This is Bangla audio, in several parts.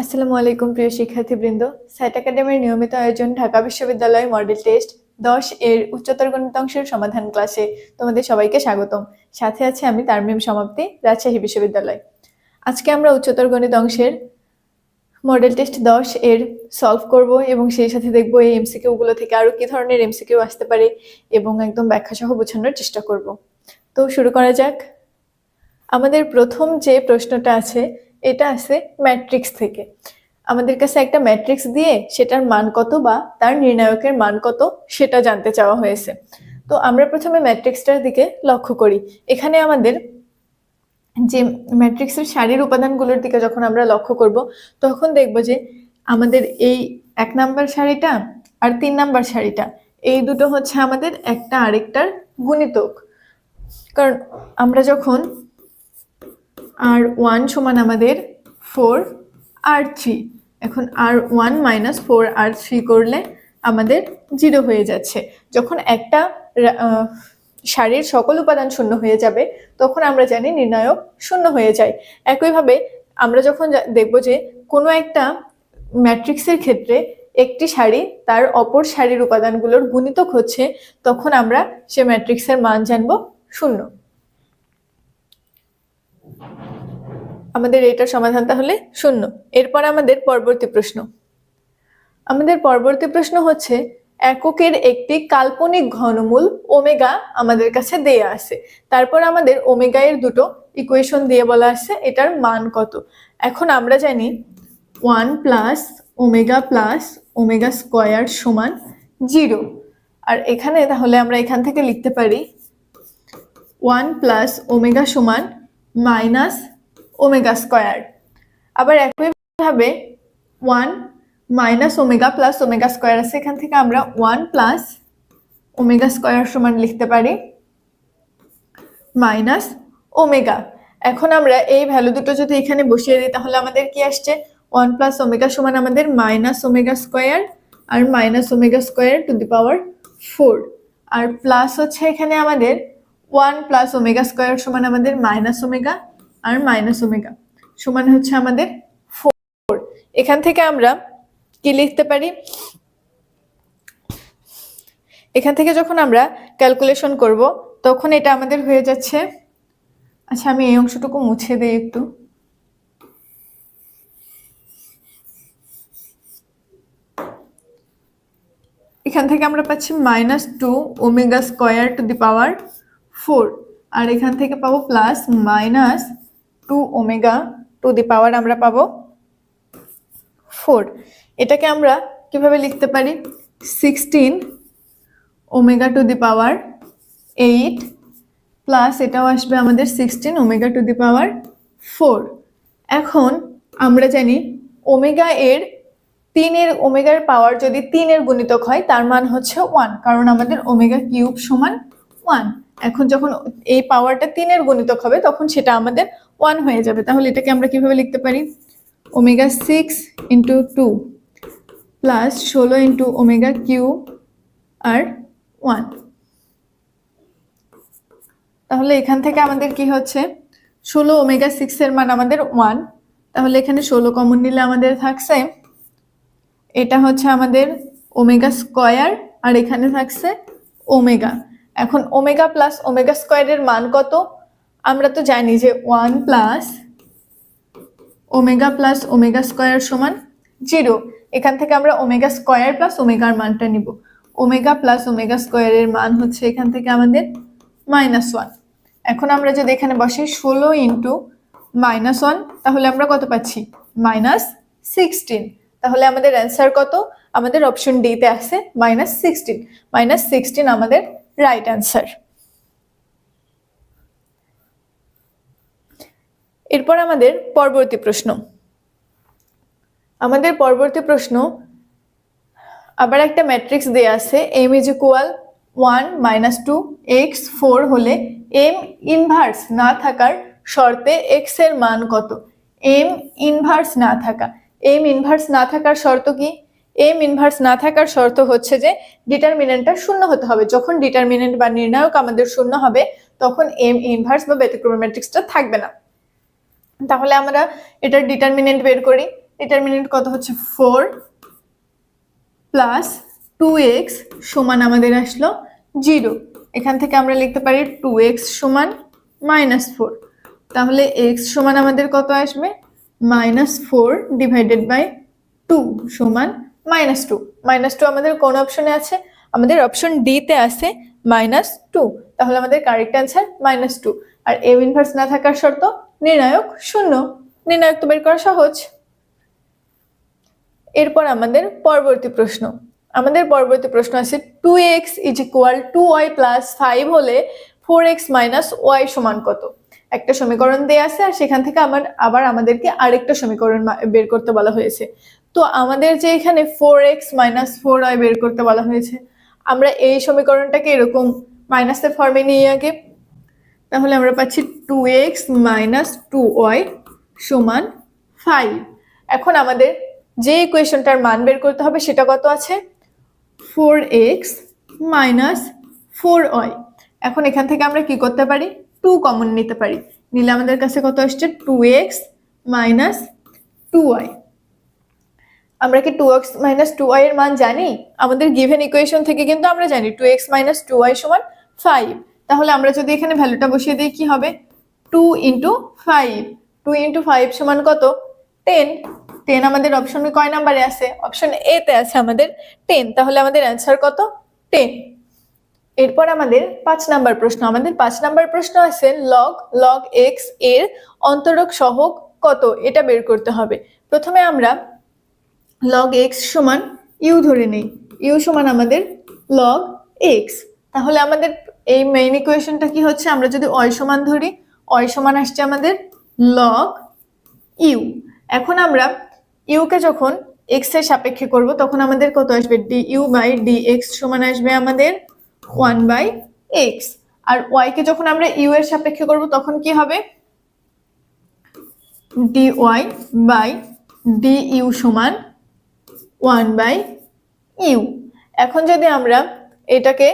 আসসালামু আলাইকুম, প্রিয় শিক্ষার্থীবৃন্দ। সাইট একাডেমির নিয়মিত আয়োজন ঢাকা বিশ্ববিদ্যালয় মডেল টেস্ট দশ এর উচ্চতর গণিতাংশের সমাধান ক্লাসে তোমাদের সবাইকে স্বাগতম। সাথে আছে আমি তারমিম সমাপ্তি, রাজশাহী বিশ্ববিদ্যালয়। আজকে আমরা উচ্চতর গণিত অংশের মডেল টেস্ট দশ এর সলভ করব এবং সেই সাথে দেখব এই এমসিকিউ গুলো থেকে আরও কী ধরনের এমসিকিউ আসতে পারে এবং একদম ব্যাখ্যা সহ বোঝানোর চেষ্টা করব। তো শুরু করা যাক। আমাদের প্রথম যে প্রশ্নটা আছে এটা আসে ম্যাট্রিক্স থেকে। আমাদের কাছে একটা ম্যাট্রিক্স দিয়ে সেটার মান কত বা তার নির্ণায়কের মান কত সেটা জানতে চাওয়া হয়েছে। তো আমরা প্রথমে ম্যাট্রিক্সটার দিকে লক্ষ্য করি। এখানে আমাদের যে ম্যাট্রিক্সের সারির উপাদানগুলোর দিকে যখন আমরা লক্ষ্য করব, তখন দেখব যে আমাদের এই এক নাম্বার শাড়িটা আর তিন নাম্বার শাড়িটা এই দুটো হচ্ছে আমাদের একটা আরেকটার গুণিতক। কারণ আমরা যখন আর ওয়ান সমান আমাদের ফোর আর থ্রি। এখন আর ওয়ান মাইনাস ফোর আর থ্রি করলে আমাদের জিরো হয়ে যাচ্ছে। যখন একটা সারির সকল উপাদান শূন্য হয়ে যাবে, তখন আমরা জানি নির্ণায়ক শূন্য হয়ে যায়। একইভাবে আমরা যখন দেখব যে কোনো একটা ম্যাট্রিক্সের ক্ষেত্রে একটি সারি তার অপর সারির উপাদানগুলোর গুণিতক হচ্ছে, তখন আমরা সে ম্যাট্রিক্সের মান জানব শূন্য। আমাদের এটার সমাধান তাহলে শূন্য। এরপর আমাদের পরবর্তী প্রশ্ন। আমাদের পরবর্তী প্রশ্ন হচ্ছে, এককের একটি কাল্পনিক ঘনমূল ওমেগা আমাদের কাছে দেয়া আছে। তারপর আমাদের ওমেগা এর দুটো ইকুয়েশন দিয়ে বলা আছে, এটার মান কত? এখন আমরা জানি one plus omega plus omega square সমান জিরো। আর এখানে তাহলে আমরা এখান থেকে লিখতে পারি ওয়ান প্লাস ওমেগা সমান মাইনাস ওমেগা স্কোয়ার আবার একইভাবে one minus omega plus omega square আছে। এখান থেকে আমরা ওয়ান প্লাস ওমেগা স্কোয়ার সমান লিখতে পারি। মাইনাস ওমেগা এখন আমরা এই ভ্যালু দুটো যদি এখানে বসিয়ে দিই, তাহলে আমাদের কি আসছে? ওয়ান প্লাস ওমেগা সমান আমাদের minus omega square R minus omega square to the power four R plus হচ্ছে এখানে আমাদের ওয়ান প্লাস ওমেগা স্কোয়ার সমান আমাদের মাইনাস ওমেগা আর মাইনাস ওমেগা সমান হচ্ছে আমাদের ফোর এখান থেকে আমরা কি লিখতে পারি? এখান থেকে যখন আমরা ক্যালকুলেশন করব, তখন এটা আমাদের হয়ে যাচ্ছে। আচ্ছা আমি এই অংশটুকু মুছে দিই একটু। এখান থেকে আমরা পাচ্ছি minus two omega square to the power four আর এখান থেকে পাবো plus minus two omega to the power আমরা পাবো ফোর। এটাকে আমরা কীভাবে লিখতে পারি? Sixteen omega to the power eight plus এটাও আসবে আমাদের sixteen omega to the power four. এখন আমরা জানি ওমেগা এর তিনের ওমেগার পাওয়ার যদি তিনের গুণিতক হয়, তার মান হচ্ছে ওয়ান, কারণ আমাদের ওমেগা কিউব সমান ওয়ান। এখন যখন এই পাওয়ারটা তিনের গুণিতক হবে, তখন সেটা আমাদের ওয়ান হয়ে যাবে। তাহলে এটাকে আমরা কীভাবে লিখতে পারি? Omega six into two plus ষোলো ইন্টু ওমেগা কিউ আর ওয়ান তাহলে এখান থেকে আমাদের কি হচ্ছে? ষোলো ওমেগা সিক্সের মান আমাদের ওয়ান তাহলে এখানে ষোলো কমন নিলে আমাদের থাকছে এটা হচ্ছে আমাদের ওমেগা স্কয়ার আর এখানে থাকছে ওমেগা এখন ওমেগা প্লাস ওমেগা স্কয়ারের মান কত? আমরা তো জানি যে one plus omega plus omega square সমান জিরো। এখান থেকে আমরা ওমেগা স্কোয়ার প্লাস ওমেগার মানটা নিব। ওমেগা প্লাস ওমেগা স্কোয়ারের মান হচ্ছে এখান থেকে আমাদের মাইনাস ওয়ান। এখন আমরা যদি এখানে বসে ষোলো ইন্টু মাইনাস ওয়ান, তাহলে আমরা কত পাচ্ছি? Minus sixteen. তাহলে আমাদের অ্যান্সার কত? আমাদের অপশন ডিতে আছে মাইনাস সিক্সটিন। মাইনাস সিক্সটিন আমাদের রাইট অ্যান্সার। এরপর আমাদের পরবর্তী প্রশ্ন। আমাদের পরবর্তী প্রশ্ন, আবার একটা ম্যাট্রিক্স দেয়া আছে M is equal one minus two X four হলে এম ইনভার্স না থাকার শর্তে এক্সের মান কত? এম ইনভার্স না থাকা। এম ইনভার্স না থাকার শর্ত কি? এম ইনভার্স না থাকার শর্ত হচ্ছে যে ডিটারমিনেন্টটা শূন্য হতে হবে। যখন ডিটারমিনেন্ট বা নির্ণায়ক আমাদের শূন্য হবে, তখন এম ইনভার্স বা ব্যতিক্রম ম্যাট্রিক্সটা থাকবে না। তাহলে আমরা এটার ডিটারমিনেন্ট বের করি। ডিটারমিনেন্ট কত হচ্ছে? ফোর প্লাস টু এক্স সমান আমাদের আসলো জিরো এখান থেকে আমরা লিখতে পারি টু এক্স সমান মাইনাস ফোর তাহলে এক্স সমান আমাদের কত আসবে? Minus four divided by two সমান মাইনাস টু মাইনাস টু আমাদের কোন অপশনে আছে? আমাদের অপশন ডিতে আছে মাইনাস টু তাহলে আমাদের কারেক্ট অ্যান্সার মাইনাস টু আর এ ইনভার্স না থাকার শর্ত নির্ণায়ক শূন্য। নির্ণায়ক তো বের করা সহজ। এরপর আমাদের পরবর্তী প্রশ্ন। আমাদের পরবর্তী প্রশ্ন আছে two X is equal to Y plus five হলে ফোর এক্স মাইনাস ওয়াই সমান কত? একটা সমীকরণ দেয়া আছে আর সেখান থেকে আমার আবার আমাদেরকে আরেকটা সমীকরণ বের করতে বলা হয়েছে। তো আমাদের যে এখানে four X minus four Y বের করতে বলা হয়েছে, আমরা এই সমীকরণটাকে এরকম মাইনাসের ফর্মে নিয়ে আগে। তাহলে আমরা পাচ্ছি two X minus two Y সমান ফাইভ এখন আমাদের যে ইকুয়েশনটার মান বের করতে হবে সেটা কত আছে? Four X minus four Y এখন এখান থেকে আমরা কি করতে পারি? টু কমন নিতে পারি। নিলে আমাদের কাছে কত আসছে? Two X minus two Y আমরা কি two X minus two Y এর মান জানি? আমাদের গিভেন ইকুয়েশন থেকে কিন্তু আমরা জানি two X minus two Y সমান ফাইভ তাহলে আমরা যদি এখানে ভ্যালুটা বসিয়ে দিই, কি হবে? Two into five two into five সমান কত? টেন টেন আমাদের অপশনে কয় নাম্বারে আছে? অপশন এ তে আছে আমাদের টেন তাহলে আমাদের অ্যান্সার কত? টেন এরপর আমাদের পাঁচ নাম্বার প্রশ্ন। আমাদের পাঁচ নাম্বার প্রশ্ন আছে লগ লগ এক্সের অন্তরক সহগ কত? এটা বের করতে হবে। প্রথমে আমরা লগ এক্স সমান ইউ ধরে নেই। ইউ সমান আমাদের লগ এক্স তাহলে আমাদের এই মেইন ইকুয়েশনটা কি হচ্ছে? আমরা যদি অয় সমান ধরি অয় সমান আসছে আমাদের লগ ইউ এখন আমরা ইউকে যখন এক্সের সাপেক্ষে করব, তখন আমাদের কত আসবে? D U by D X সমান আসবে আমাদের ওয়ান বাই এক্স আর ওয়াই কে যখন আমরা ইউ এর সাপেক্ষে করব, তখন কি হবে? D Y by D U সমান ওয়ান বাই ইউ এখন যদি আমরা এটাকে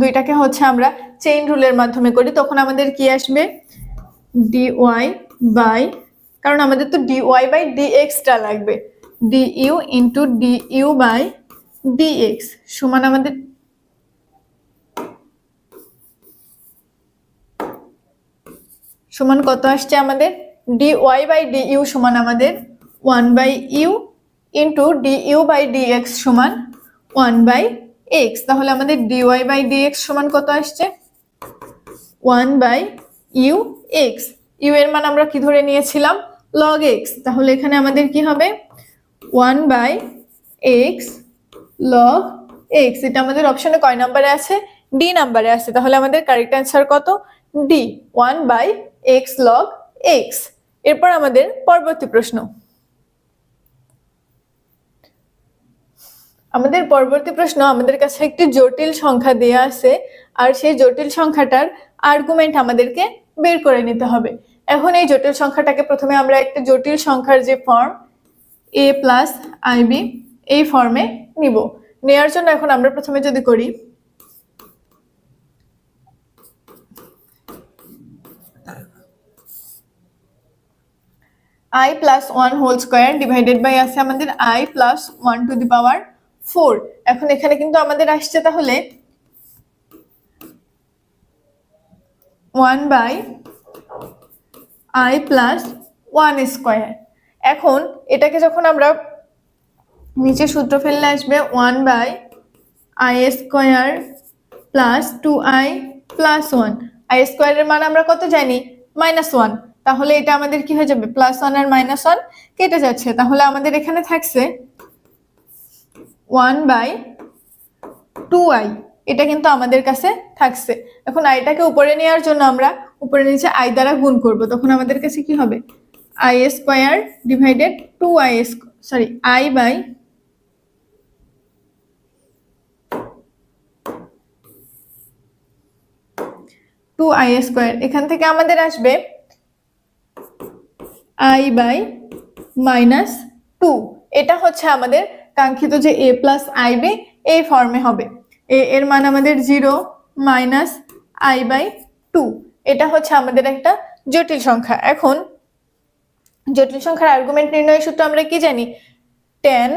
দুইটাকে হচ্ছে আমরা চেইন রুলের মাধ্যমে করি, তখন আমাদের কি আসবে? ডি ওয়াই বাই কারণ আমাদের তো ডি ওয়াই বাই ডি এক্সটা লাগবে। D U into D U by D X সমান আমাদের সমান কত আসছে আমাদের? D Y by D U সমান আমাদের one by U into D U by D X সমান ওয়ান বাই এক্স তাহলে আমাদের D Y by D X সমান কত আসছে? One by U X U এর মান আমরা কি ধরে নিয়েছিলাম? লগ এক্স তাহলে এখানে আমাদের কি হবে? One by X log X এটা আমাদের অপশনে কয় নাম্বারে আছে? ডি নাম্বারে আছে। তাহলে আমাদের কারেক্ট অ্যান্সার কত? D one by X log X এরপর আমাদের পরবর্তী প্রশ্ন। আমাদের পরবর্তী প্রশ্ন, আমাদের কাছে একটি জটিল সংখ্যা দেয়া আছে, আর সেই জটিল সংখ্যাটার আর্গুমেন্ট আমাদেরকে বের করে নিতে হবে। এখন এই জটিল সংখ্যাটাকে প্রথমে আমরা একটা জটিল সংখ্যার যে ফর্ম এ প্লাস আইবি এই ফর্মে নিব। নেয়ার জন্য এখন আমরা প্রথমে যদি করি I plus one whole square divided by আছে আমাদের I plus one to the power four. এখন এখানে কিন্তু আমাদের আসছে তাহলে one by I plus one square. এখন এটাকে যখন আমরা নিচে সূত্র ফেললে আসবে one by I square plus two I plus one. I স্কোয়ারের মান আমরা কত জানি? Minus one. তাহলে এটা আমাদের কি হয়ে যাবে? প্লাস ওয়ান আর মাইনাস ওয়ান কেটে যাচ্ছে। তাহলে আমাদের এখানে থাকছে ওয়ান বাই টু আই। এটা কিন্তু আমাদের কাছে থাকছে। এখন আইটাকে উপরে নেওয়ার জন্য আমরা উপরে নিচে আই দ্বারা গুণ করব। তখন আমাদের কাছে কি হবে? I square divided two I sorry I by two I square. এখান থেকে আমাদের আসবে আই বাই মাইনাস টু। এটা হচ্ছে আমাদের কাঙ্ক্ষিত যে এ প্লাস আই বি এই ফর্মে হবে। এ এর মান আমাদের zero minus I by two এটা হচ্ছে আমাদের একটা জটিল সংখ্যা। এখন, জটিল সংখ্যার আর্গুমেন্ট নির্ণয় সূত্র আমরা কি জানি? টেন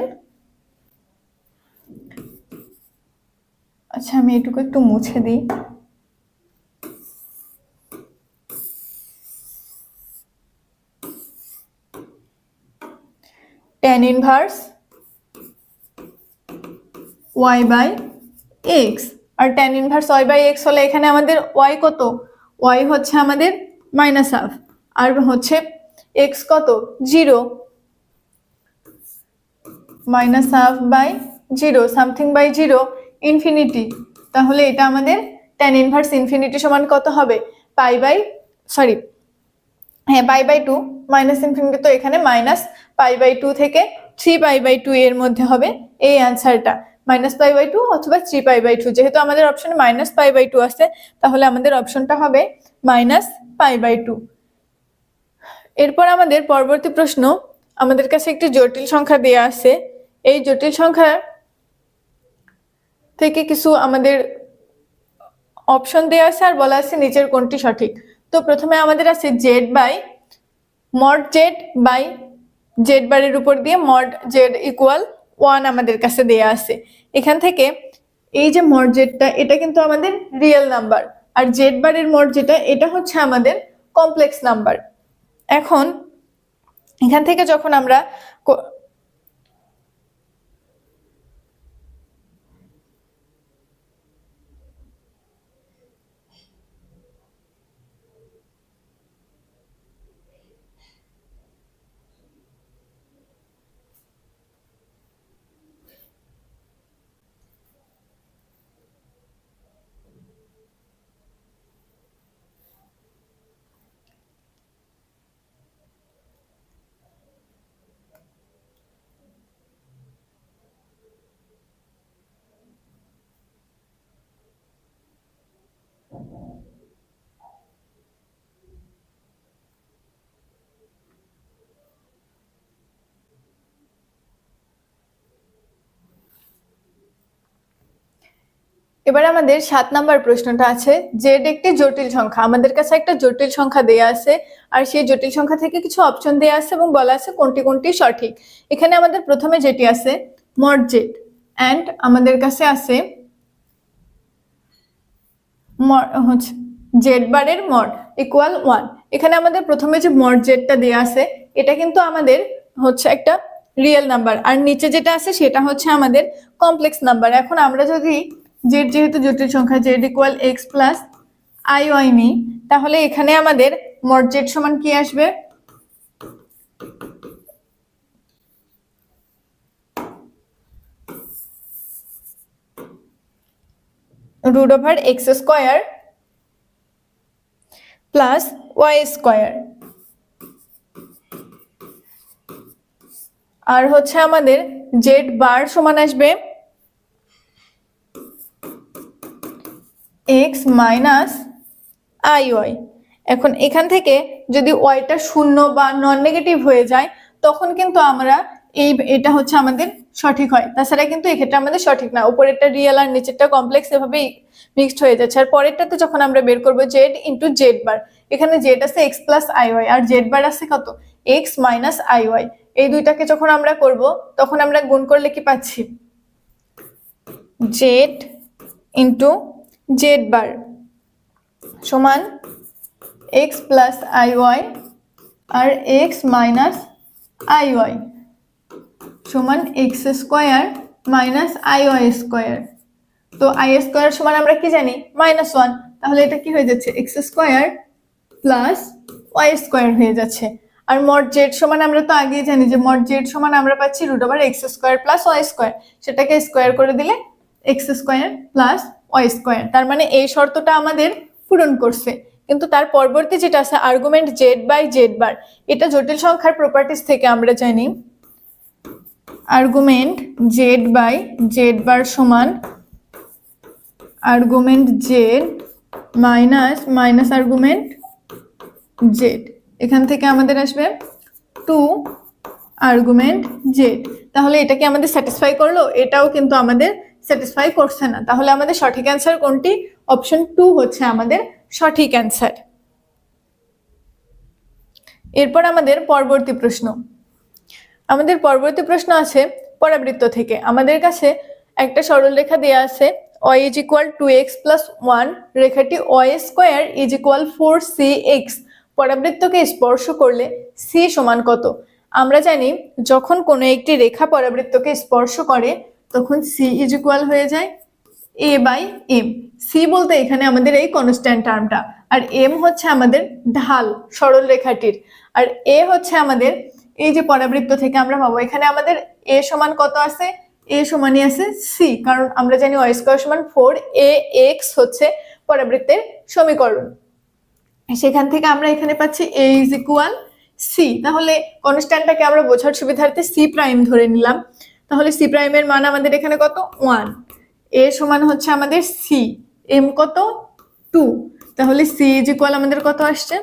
আচ্ছা আমি এটুকু একটু মুছে দিই। Tan inverse Y by X R tan inverse Y by X হলে এখানে আমাদের ওয়াই কত? ওয়াই হচ্ছে আমাদের মাইনাস হাফ আর হচ্ছে এক্স কত? Zero minus half by zero something by zero infinity তাহলে এটা আমাদের টেন ইনভার্স ইনফিনিটি সমান কত হবে? পাই বাই সরি হ্যাঁ pi by two minus infinity তো এখানে মাইনাস পাই বাই টু থেকে থ্রি পাই বাই টু এর মধ্যে হবে। এই অ্যান্সারটা মাইনাস পাই বাই টু অথবা থ্রি পাই বাই টু যেহেতু আমাদের অপশনে মাইনাস পাই বাই টু আছে, তাহলে আমাদের অপশনটা হবে মাইনাস পাই বাই টু এরপর আমাদের পরবর্তী প্রশ্ন, আমাদের কাছে একটি জটিল সংখ্যা দেয়া আছে। এই জটিল সংখ্যা থেকে কিছু আমাদের অপশন দেওয়া আছে আর বলা আছে নিচের কোনটি সঠিক। তো প্রথমে আমাদের আছে Z by mod Z by Z বারের উপর দিয়ে মড জেড ইকুয়াল ওয়ান আমাদের কাছে দেয়া আছে। এখান থেকে এই যে মর্জেটটা, এটা কিন্তু আমাদের রিয়েল নাম্বার আর জেড বারের মর্জেটা এটা হচ্ছে আমাদের কমপ্লেক্স নাম্বার এখন এখান থেকে যখন আমরা এবার আমাদের সাত নাম্বার প্রশ্নটা আছে জেড একটি জটিল সংখ্যা, আমাদের কাছে একটা জটিল সংখ্যা দেয়া আছে, আর সেই জটিল সংখ্যা থেকে কিছু অপশন দেয়া আছে এবং বলা আছে কোনটি কোনটি সঠিক। এখানে আমাদের প্রথমে যেটি আছে জেড অ্যান্ড আমাদের কাছে আছে হচ্ছে জেড বারের মড ইকুয়াল ওয়ান এখানে আমাদের প্রথমে যে মড জেডটা দেওয়া আছে, এটা কিন্তু আমাদের হচ্ছে একটা রিয়েল নাম্বার আর নিচে যেটা আছে, সেটা হচ্ছে আমাদের কমপ্লেক্স নাম্বার এখন আমরা যদি জেড যেহেতু জটিল সংখ্যা, Z equal X plus I Y নি তাহলে এখানে আমাদের মড জেড সমান কি আসবে? Root over X square plus Y square. আর হচ্ছে আমাদের জেড বার সমান আসবে এক্স মাইনাস আই ওয়াই। এখন এখান থেকে যদি ওয়াইটা শূন্য বা নন নেগেটিভ হয়ে যায়, তখন কিন্তু আমরা এই, এটা হচ্ছে আমাদের সঠিক হয়। তাছাড়া কিন্তু এক্ষেত্রে আমাদের সঠিক না। উপরেরটা রিয়েল আর নিচেরটা কমপ্লেক্স এভাবেই মিক্সড হয়ে যাচ্ছে। আর পরেরটাতে যখন আমরা বের করব জেড ইন্টু জেড বার এখানে জেড আছে এক্স প্লাস আই ওয়াই আর জেড বার আছে কত? এক্স মাইনাস আই ওয়াই এই দুইটাকে যখন আমরা করব, তখন আমরা গুণ করলে কি পাচ্ছি? জেড ইন্টু জেড বার সমান এক্স প্লাস আই ওয়াই আর এক্স মাইনাস আই ওয়াই সমান X square minus I Y square তো আই স্কোয়ার সমান আমরা কি জানি? মাইনাস ওয়ান তাহলে এটা কি হয়ে যাচ্ছে? X square plus Y square হয়ে যাচ্ছে। আর মড জেড সমান আমরা তো আগেই জানি যে মড জেড সমান আমরা পাচ্ছি root over X square plus Y square সেটাকে স্কোয়ার করে দিলে X square plus Y square তার মানে এই শর্তটা আমাদের পূরণ করছে। কিন্তু তার পরবর্তী যেটা আছে argument Z by Z bar এটা জটিল সংখ্যার প্রপার্টিস থেকে আমরা জানি। Argument Z by Z bar সমান argument Z minus minus argument Z এখান থেকে আমাদের আসবে টু আর্গুমেন্ট জেড তাহলে এটা কি আমাদের স্যাটিসফাই করল? এটাও কিন্তু আমাদের স্যাটিসফাই করছে না, তাহলে আমাদের সঠিক অ্যান্সার কোনটি? অপশন টু হচ্ছে আমাদের সঠিক অ্যান্সার এরপর আমাদের পরবর্তী প্রশ্ন। আমাদের পরবর্তী প্রশ্ন আছে পরাবৃত্ত থেকে। আমাদের কাছে একটা সরলরেখা দেওয়া আছে, y is equal to X plus one রেখাটি y square is equal four C X পরাবৃত্তকে স্পর্শ করলে সি সমান কত? আমরা জানি যখন কোনো একটি রেখা পরাবৃত্তকে স্পর্শ করে তখন সি ইজ ইকুয়াল হয়ে যায় এ বাই এম সি বলতে এখানে আমাদের এই কনস্ট্যান্ট টার্মটা আর এম হচ্ছে আমাদের ঢাল, সরল রেখাটির। আর এ হচ্ছে আমাদের এই যে পরাবৃত্ত থেকে আমরা পাবো। এখানে আমাদের এ সমান কত আছে? এ সমানই আছে সি কারণ আমরা জানি ওয়াই স্কোয়ার সমান ফোর এ এক্স হচ্ছে পরাবৃত্তের সমীকরণ। সেখান থেকে আমরা এখানে পাচ্ছি এ ইজ ইকুয়াল সি তাহলে কনস্ট্যান্টটাকে আমরা বোঝার সুবিধার্থে সি প্রাইম ধরে নিলাম। তাহলে সি প্রাইমের মান আমাদের এখানে কত? ওয়ান। এ সমান হচ্ছে আমাদের সি। এম কত? টু। তাহলে সি ইজ ইকুয়াল আমাদের কত আসছে?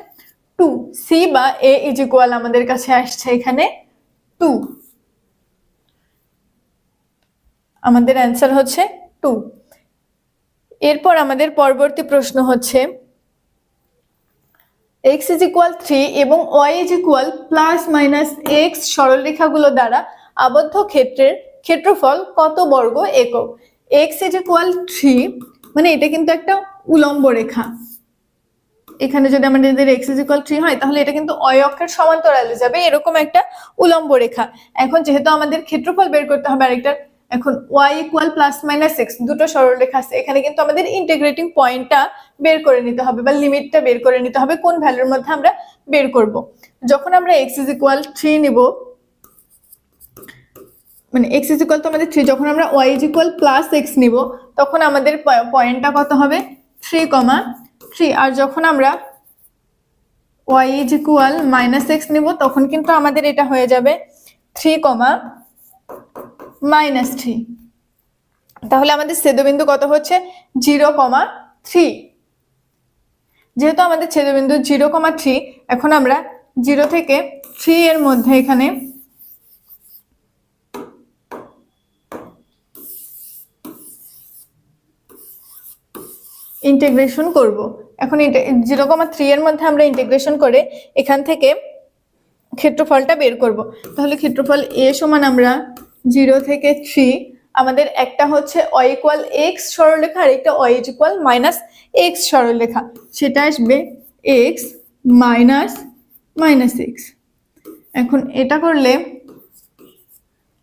টু। সি বা এ ইজ ইকুয়াল আমাদের কাছে আসছে এখানে টু। আমাদের অ্যান্সার হচ্ছে টু। এরপর আমাদের পরবর্তী প্রশ্ন হচ্ছে এক্স ইজ ইকুয়াল থ্রি এবং Y is equal plus minus X সরলরেখাগুলো দ্বারা আবদ্ধ ক্ষেত্রের ক্ষেত্রফল কত বর্গ একক? এক্স ইজ ইকুয়াল থ্রি মানে এটা কিন্তু একটা উলম্ব রেখা। এখানে যদি আমাদের এক্স ইজ ইকুয়াল থ্রি হয়, তাহলে এটা কিন্তু অয় অক্ষের সমান্তরালে যাবে, এরকম একটা উলম্ব রেখা। এখন যেহেতু আমাদের ক্ষেত্রফল বের করতে হবে আরেকটা এখন Y equal plus minus X দুটো সরলরেখা আছে, এখানে কিন্তু আমাদের ইন্টিগ্রেটিং পয়েন্টটা বের করে নিতে হবে, বা লিমিটটা বের করে নিতে হবে, কোন ভ্যালুর মধ্যে আমরা বের করব। যখন আমরা এক্স ইজ ইকুয়াল থ্রি নিব মানে এক্স ইজ ইকুয়াল তো আমাদের থ্রি যখন আমরা Y is equal plus X নিব, তখন আমাদের পয়েন্টটা কত হবে? থ্রি কমা থ্রি আর যখন আমরা Y is equal minus X নিব, তখন কিন্তু আমাদের এটা হয়ে যাবে থ্রি কমা মাইনাস থ্রি তাহলে আমাদের ছেদবিন্দু কত হচ্ছে? জিরো কমা থ্রি যেহেতু আমাদের ছেদবিন্দু জিরো কমা থ্রি এখন আমরা জিরো থেকে থ্রি এর মধ্যে এখানে ইন্টিগ্রেশন করব। এখন জিরো কমা থ্রি এর মধ্যে আমরা ইন্টিগ্রেশন করে এখান থেকে ক্ষেত্রফলটা বের করব। তাহলে ক্ষেত্রফল এ সমান আমরা জিরো থেকে থ্রি আমাদের একটা হচ্ছে অ ইকুয়াল এক্স সরলরেখা আর একটা অ ইজ ইকুয়াল মাইনাস এক্স সরলরেখা। সেটা আসবে এক্স মাইনাস মাইনাস এক্স এখন এটা করলে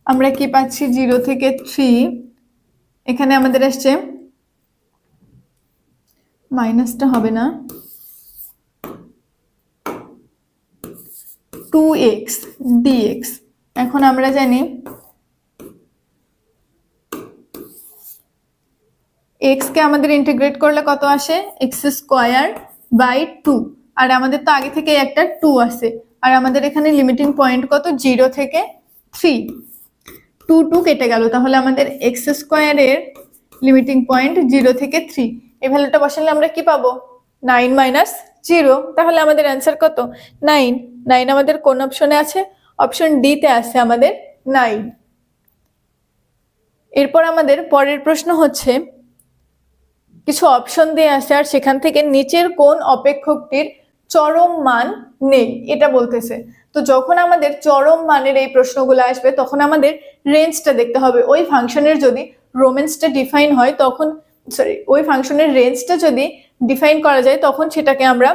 আমরা কি পাচ্ছি? জিরো থেকে থ্রি এখানে আমাদের আসছে মাইনাসটা হবে না। টু এক্স ডিএক্স এখন আমরা জানি এক্স কে আমাদের ইন্টিগ্রেট করলে কত আসে? এক্স স্কোয়ার বাই টু আর আমাদের তো আগে থেকে একটা টু আছে। আর আমাদের এখানে লিমিটিং পয়েন্ট কত? জিরো থেকে থ্রি টু টু কেটে গেল। তাহলে আমাদের এক্স স্কোয়ারের লিমিটিং পয়েন্ট জিরো থেকে থ্রি এই ভ্যালুটা বসালে আমরা কি পাবো? নাইন মাইনাস জিরো তাহলে আমাদের অ্যান্সার কত? নাইন নাইন আমাদের কোন অপশনে আছে? অপশন ডিতে আছে আমাদের নাইন এরপর আমাদের পরের প্রশ্ন হচ্ছে, কিছু অপশন দিয়ে আসে আর সেখান থেকে নিচের কোন অপেক্ষকটির চরম মান নেই, এটা বলতেছে। তো যখন আমাদের চরম মানের এই প্রশ্নগুলো আসবে, তখন আমাদের রেঞ্জটা দেখতে হবে। ওই ফাংশনের যদি রোমেন্সটা ডিফাইন হয়, তখন সরি ওই ফাংশনের রেঞ্জটা যদি ডিফাইন করা যায়, তখন সেটাকে আমরা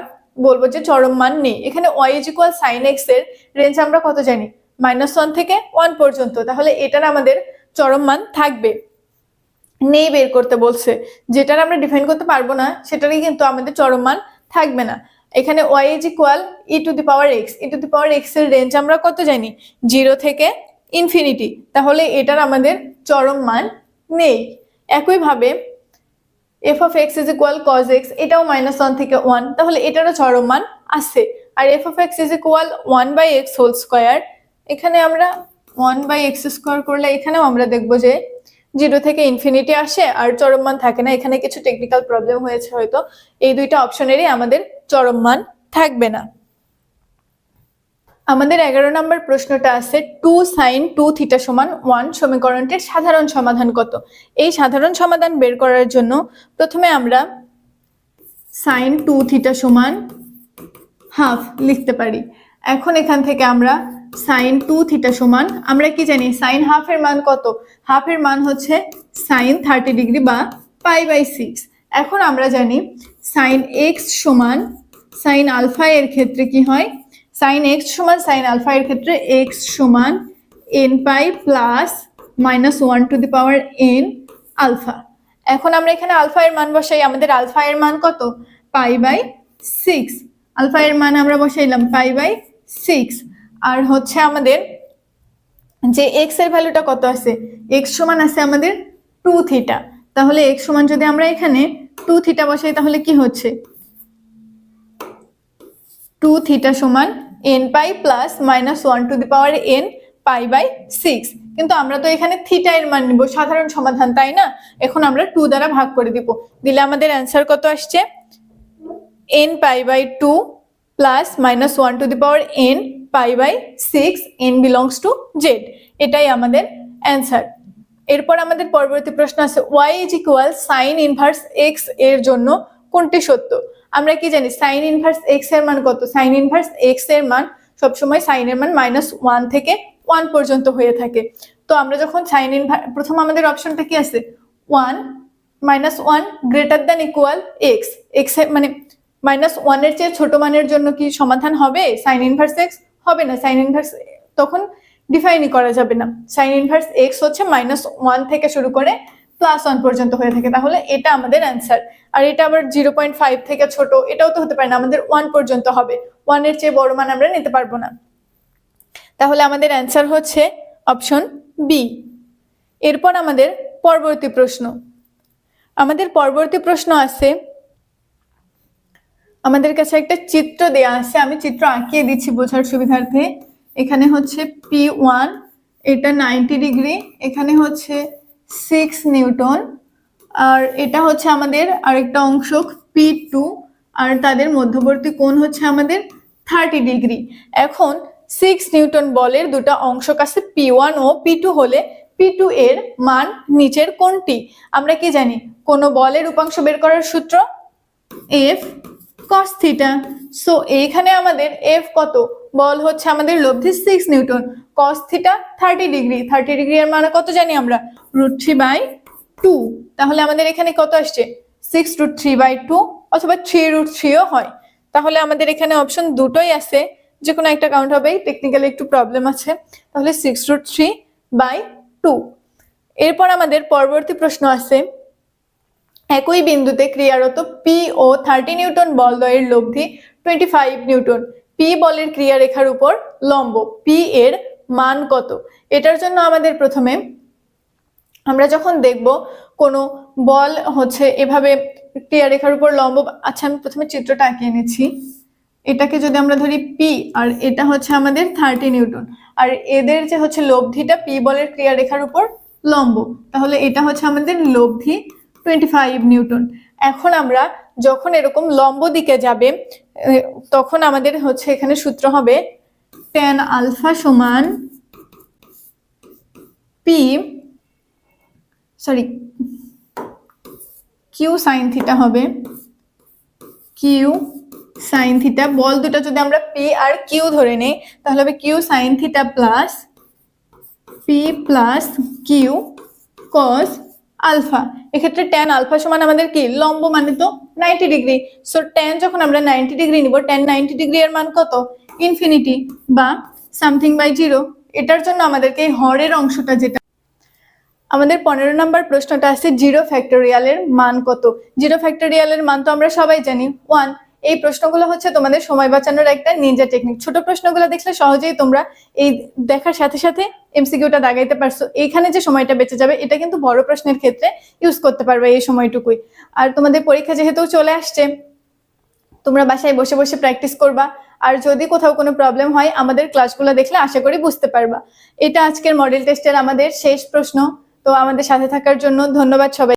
বলব যে চরম মান নেই। এখানে ওয়াই ইজ ইকুয়াল সাইন এক্সের রেঞ্জ আমরা কত জানি? মাইনাস ওয়ান থেকে ওয়ান পর্যন্ত। তাহলে এটার আমাদের চরম মান থাকবে। নেই বের করতে বলছে। যেটার আমরা ডিফাইন করতে পারব না, সেটারই কিন্তু আমাদের চরম মান থাকবে না। এখানে y is equal e to the power x e to the power এক্সের রেঞ্জ আমরা কত জানি? জিরো থেকে ইনফিনিটি তাহলে এটার আমাদের চরম মান নেই। একইভাবে f of x is equal cos x এটাও মাইনাস ওয়ান থেকে ওয়ান তাহলে এটারও চরম মান আছে। আর f of x is equal one by x whole square এখানে আমরা ওয়ান বাই এক্স স্কোয়ার করলে এখানেও আমরা দেখব যে জিরো থেকে ইনফিনিটি আসে আর চরম মান থাকে না। এখানে কিছু টেকনিক্যাল প্রবলেম হয়েছে হয়তো। এই দুইটা অপশনেরই আমাদের চরম মান থাকবে না। আমাদের এগারো নম্বর প্রশ্নটা আছে, টু সাইন টু থিটা সমান ওয়ান সমীকরণটির সাধারণ সমাধান কত? এই সাধারণ সমাধান বের করার জন্য প্রথমে আমরা সাইন টু থিটা সমান হাফ লিখতে পারি। এখন এখান থেকে আমরা সাইন টু থিটা সমান, আমরা কি জানি সাইন হাফের মান কত? হাফের মান হচ্ছে সাইন থার্টি ডিগ্রি বা পাই বাই সিক্স। এখন আমরা জানি সাইন এক্স সমান সাইন আলফা এর ক্ষেত্রে কি হয়? সাইন এক্স সমান সাইন আলফা এর ক্ষেত্রে এক্স সমান n pi plus minus one to the power n alpha এখন আমরা এখানে আলফা এর মান বসাই। আমাদের আলফা এর মান কত? পাই বাই সিক্স আলফা এর মান আমরা বসাইলাম পাই বাই সিক্স আর হচ্ছে আমাদের যে এক্সের ভ্যালুটা কত আছে? এক্স সমান আছে আমাদের টু থিটা তাহলে এক্স সমান যদি আমরা এখানে টু থিটা বসাই, তাহলে কি হচ্ছে? টু থিটা সমান n pi plus minus one to the power n pi by six কিন্তু আমরা তো এখানে থিটা এর মান নিব, সাধারণ সমাধান, তাই না? এখন আমরা টু দ্বারা ভাগ করে দিব। দিলে আমাদের অ্যান্সার কত আসছে? N pi by two plus minus one to the power n pi by six n belongs to z এটাই আমাদের অ্যান্সার এরপর আমাদের পরবর্তী প্রশ্ন আছে y is equal sine inverse এক্সের জন্য কোনটি সত্য? আমরা কি জানি সাইন ইনভার্স এক্সের মান কত? সাইন ইনভার্স এক্সের মান সবসময় সাইনের মান মাইনাস ওয়ান থেকে ওয়ান পর্যন্ত হয়ে থাকে। তো আমরা যখন সাইন ইনভার প্রথম আমাদের অপশনটা কি আছে? One minus one greater than equal x x মানে মাইনাস ওয়ানের চেয়ে ছোট মানের জন্য কি সমাধান হবে? সাইন ইনভার্স এক্স হবে না। সাইন ইনভার্স তখন ডিফাইনই করা যাবে না। সাইন ইনভার্স এক্স হচ্ছে মাইনাস ওয়ান থেকে শুরু করে প্লাস ওয়ান পর্যন্ত হয়ে থাকে, তাহলে এটা আমাদের অ্যান্সার আর এটা আবার জিরো পয়েন্ট ফাইভ থেকে ছোট, এটাও তো হতে পারে না, আমাদের ওয়ান পর্যন্ত হবে। ওয়ানের চেয়ে বড় মান আমরা নিতে পারব না। তাহলে আমাদের অ্যান্সার হচ্ছে অপশন বি এরপর আমাদের পরবর্তী প্রশ্ন। আমাদের পরবর্তী প্রশ্ন আছে, আমাদের কাছে একটা চিত্র দেয়া আছে, আমি চিত্র আঁকিয়ে দিচ্ছি বোঝার সুবিধার্থে। এখানে হচ্ছে পি ওয়ান এটা নাইনটি ডিগ্রি এখানে হচ্ছে সিক্স নিউটন আর এটা হচ্ছে আমাদের আরেকটা অংশ পি টু আর তাদের মধ্যবর্তী কোণ হচ্ছে আমাদের থার্টি ডিগ্রি এখন সিক্স নিউটন বলের দুটো অংশ কাছে পি ওয়ান ও পি টু হলে পি টু এর মান নিচের কোনটি আমরা কি জানি? কোনো বলের উপাংশ বের করার সূত্র? এফ কস থিটা সো এইখানে আমাদের এফ কত? বল হচ্ছে আমাদের লব্ধি six newton cos theta thirty degree thirty degree এর মানে কত জানি আমরা? রুট থ্রি বাই টু তাহলে আমাদের এখানে কত আসছে? Six root three by two অথবা থ্রি রুট থ্রিও হয়। তাহলে আমাদের এখানে অপশন দুটোই আছে। যে কোনো একটা কাউন্ট হবে টেকনিক্যালি একটু প্রবলেম আছে। তাহলে six root three by two এরপর আমাদের পরবর্তী প্রশ্ন আছে। একই বিন্দুতে ক্রিয়ারত পি ও থার্টি নিউটন বল দ্বয়ের লব্ধি টোয়েন্টি ফাইভ নিউটন। পি বলের ক্রিয়ারেখার উপর লম্ব। পি এর মান কত? এটার জন্য আমাদের প্রথমে আমরা যখন দেখব কোনো বল হচ্ছে এভাবে ক্রিয়ারেখার উপর লম্ব আচ্ছা আমি প্রথমে চিত্রটা আঁকিয়ে নিচ্ছি এটাকে যদি আমরা ধরি পি আর এটা হচ্ছে আমাদের থার্টি নিউটন। আর এদের যে হচ্ছে লব্ধিটা পি বলের ক্রিয়ারেখার উপর লম্ব। তাহলে এটা হচ্ছে আমাদের লব্ধি টোয়েন্টি ফাইভ নিউটন। এখন আমরা যখন এরকম লম্ব দিকে যাবে তখন আমাদের হচ্ছে এখানে সূত্র হবে টেন আলফা সমান P sorry Q sine theta হবে। কিউ সাইন থিটা বল দুটো যদি আমরা পি আর কিউ ধরে নেই, তাহলে হবে Q sine theta plus P plus Q cos alpha এক্ষেত্রে ট্যান আলফা সমান আমাদের কি? লম্ব মানে তো নাইনটি ডিগ্রি সো ট্যান যখন আমরা নাইনটি ডিগ্রি নিব ট্যান নাইনটি ডিগ্রি এর মান কত? ইনফিনিটি বা সামথিং বাই জিরো এটার জন্য আমাদেরকে হরের অংশটা যেটা আমাদের পনেরো নম্বর প্রশ্নটা আছে জিরো ফ্যাক্টোরিয়ালের মান কত? জিরো ফ্যাক্টোরিয়ালের মান তো আমরা সবাই জানি। ওয়ান এই প্রশ্নগুলো হচ্ছে তোমাদের সময় বাঁচানোর একটা নিনজা টেকনিক ছোট প্রশ্নগুলো দেখলে সহজেই তোমরা এই দেখার সাথে সাথে এমসিকিউটা দাগাইতে পারছ। এইখানে যে সময়টা বেঁচে যাবে, এটা কিন্তু বড় প্রশ্নের ক্ষেত্রে ইউজ করতে পারবে এই সময়টুকুই। আর তোমাদের পরীক্ষা যেহেতু চলে আসছে, তোমরা বাসায় বসে বসে প্র্যাকটিস করবা। আর যদি কোথাও কোনো প্রবলেম হয়, আমাদের ক্লাসগুলো দেখলে আশা করি বুঝতে পারবা। এটা আজকের মডেল টেস্টের আমাদের শেষ প্রশ্ন। তো আমাদের সাথে থাকার জন্য ধন্যবাদ সবাই